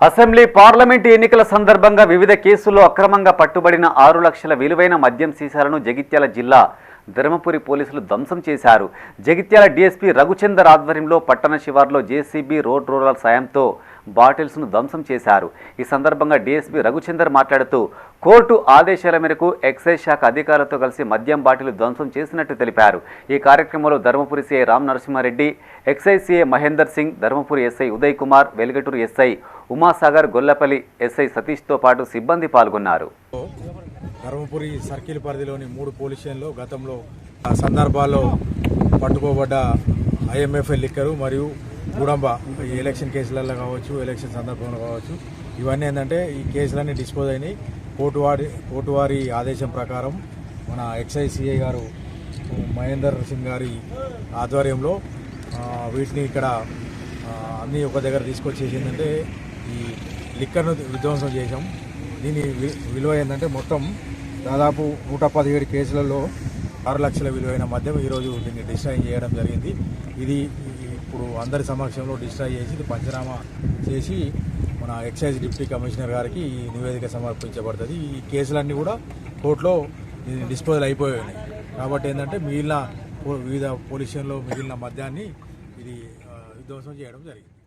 Assembly parliament ఎన్నికల సందర్భంగా వివిధ కేసుల్లో అక్రమంగా పట్టుబడిన ఆరు లక్షల విలువైన మద్యం సీసాలను జగిత్యాల జిల్లా ధర్మపురి పోలీసులు ధ్వంసం చేశారు. జగిత్యాల డీఎస్పీ రఘుచందర్ ఆధ్వర్యంలో పట్టణ శివార్లో జేసీబీ రోడ్ రోలర్ సాయంతో బాటిల్స్ను ధ్వంసం చేశారు. ఈ సందర్భంగా డీఎస్పీ రఘుచందర్ మాట్లాడుతూ కోర్టు ఆదేశాల మేరకు ఎక్సైజ్ శాఖ అధికారులతో కలిసి మద్యం బాటిల్ ధ్వంసం చేసినట్టు తెలిపారు. ఈ కార్యక్రమంలో Dharmapuri CI Ram Narasimha Reddy excise CI Mahender Singh Dharmapuri SI Uday Kumar Velgatur SI Umasagar Gollapalli SI సతీష్తో పాటు సిబ్బంది పాల్గొన్నారు. ధర్మపురి సర్కిల్ పరిధిలోని మూడు పోలీస్ స్టేషన్లో గతంలో ఆ సందర్భాల్లో పట్టుకోబడ్డ ఐఎంఎఫ్ఎల్ లిక్కరు మరియు గుడంబ ఈ ఎలక్షన్ కేసులలో కావచ్చు ఎలక్షన్ సందర్భంలో కావచ్చు. ఇవన్నీ ఏంటంటే ఈ కేసులన్నీ డిస్పోజ్ అయినాయి. కోర్టు వారి కోర్టు వారి ఆదేశం ప్రకారం మన ఎక్సైజ్ సిఐ గారు మహేందర్ సింగ్ గారి ఆధ్వర్యంలో వీటిని ఇక్కడ అన్నీ ఒక దగ్గర తీసుకొచ్చేసి ఏంటంటే ఈ లిక్కర్ను విధ్వంసం చేశాం. దీని వి- విలువ ఏంటంటే మొత్తం దాదాపు నూట పదిహేడు కేసులలో ఆరు లక్షల విలువైన మద్యం ఈరోజు దీన్ని డిస్ట్రాయ్ చేయడం జరిగింది. ఇది ఇప్పుడు అందరి సమక్షంలో డిస్ట్రాయ్ చేసి ఇది పంచనామా చేసి మన ఎక్సైజ్ డిప్యూటీ కమిషనర్ గారికి ఈ నివేదిక సమర్పించబడుతుంది. ఈ కేసులన్నీ కూడా కోర్టులో డిస్పోజల్ అయిపోయాయి కాబట్టి ఏంటంటే మిగిలిన వివిధ పొల్యూషన్లో మిగిలిన మద్యాన్ని ఇది విధ్వంసం చేయడం జరిగింది.